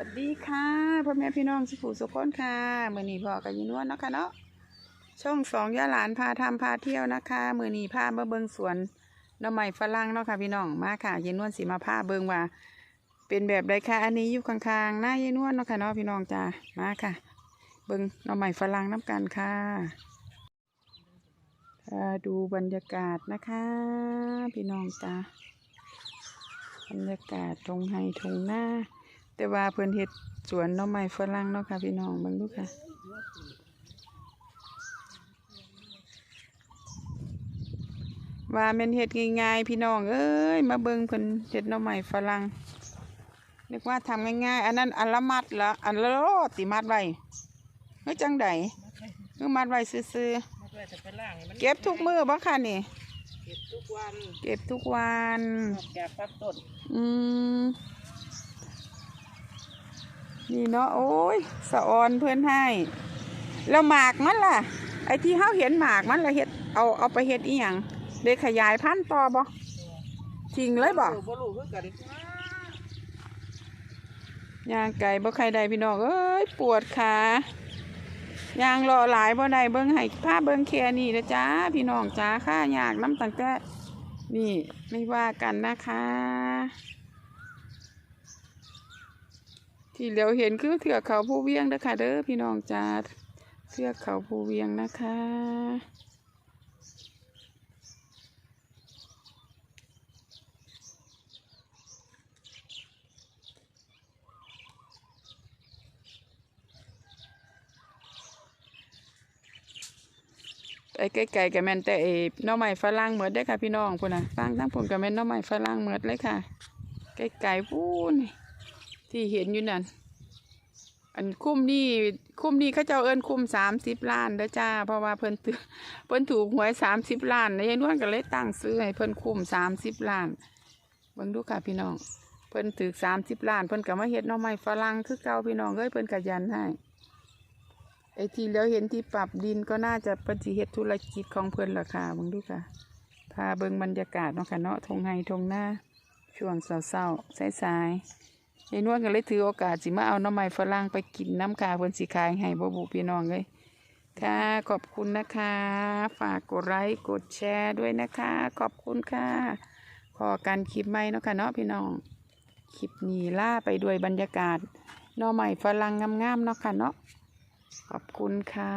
วัสดีค่ะพ่อแม่พี่น้องสุขุสุขคนค่ะมือนีพ่อกับยินวนเนาะค่ะเนาะช่องสองย่าหลานพาทำพาเที่ยวนะคะมือนีพามาเบิงสวนหน้ำใหม่ฝรั่งเนาะค่ะพี่น้องมาค่ะยินวนสีมาพาเบิงว่า เป็นแบบใดค่ะอันนี้อยู่ข้างๆหน้ายินวนเนาะค่ะเนาะพี่น้องจ้ามาค่ะ เบิงหน้ำใหม่ฝรั่งน้ำกันค่ะค่ะดูบรรยากาศนะคะ พี่น้องจ้าบรรยากาศทงไฮทงหน้า แต่ว่าเพิ่นเฮ็ดสวนหน้อไม้ฝรั่งเนาะค่ะพี่น้องเบิ่งดูค่ะว่าแม่นเฮ็ดง่ายๆพี่น้องเอ้ยมาเบิ่งเพิ่นเฮ็ดหน้อไม้ฝรั่งนึกว่าทำง่ายๆ อันนั้นอันละมัดละอันละโลติมัดไว้เฮ้ยจังใดคือมัดไว้ซื่อมาด้วยจะไปล่างให้มันๆเก็บทุกมื้อบ่ค่ะนี่ เก็บทุกวัน เก็บทุกวันนอกจากตัดต้น อืม นี่เนาะโอ้ยสะออนเพื่อนให้ แล้วหมากมันล่ะ ไอ้ที่เขาเห็นหมากมันละเฮ็ดเอาเอาไปเฮ็ดอีหยังได้ขยายพันธุ์ต่อบ่ทิ้งเลยบ่ออบ่รู้คือกันย่างไก่บ่ใครใดพี่น้องเอ้ยปวดขายางรอหลายบ่ได้เบิ่งให้ผ้าเบิ่งแค่นี้นะจ้าพี่น้องจ้าค่ายากน้ำตังแต่นี่ไม่ว่ากันนะคะ ที่เหลียวเห็นคือเถือกเขาผู้เวียงเด้อค่ะเด้อพี่น้องจ้าเถือกเขาผู้เวียงนะคะไปไกลๆกับแมนแต่เอหน้อใหม่ฝรั่งเหมือดได้อค่ะพี่น้องพุ่นน่ะฟังทั้งพุ่นกับแมนน้อใหม่ฝรั่งเหมือดเลยค่ะ ไกลๆพูน ที่เห็นอยู่นั่น อันคุ้มนี่คุ้มนี่เขาเจ้าเอิ้นคุ้มสามสิบล้านเด้อจ้า เพราะว่าเพิ่นถือเพิ่นถูกหวยสามสิบล้านในยายนวลก็เลยตั้งซื้อให้เพิ่นคุ้มสามสิบล้านเบิ่งดูค่ะพี่น้อง เพิ่นถือสามสิบล้าน เพิ่นก็มาเฮ็ดน้อใหม่ฝรั่งคือเก่าพี่น้องเอ้ยเพิ่นก็ยันให้ไอ้ที่แล้วเห็นที่ปรับดินก็น่าจะเป็นสิเฮ็ดธุรกิจของเพิ่นล่ะค่ะเบิ่งดูค่ะ พาเบิ่งบรรยากาศเนาะค่ะเนาะทงไฮทงหน้า ช่วงเศร้าๆสายๆ ยายนวลก็เลยถือโอกาสสิมาเอาน้ำไม้ฝรั่งไปกินน้ำคาเพิ่นสิขายให้บ่บุพี่น้องเลยค่ะ ขอบคุณนะคะ ฝากกดไลค์กดแชร์ด้วยนะคะ ขอบคุณค่ะ พอกันคลิปใหม่เนาะค่ะเนาะพี่น้อง คลิปนี้ล่าไปด้วยบรรยากาศน้อไม้ฝรั่งงามๆเนาะค่ะเนาะขอบคุณค่ะ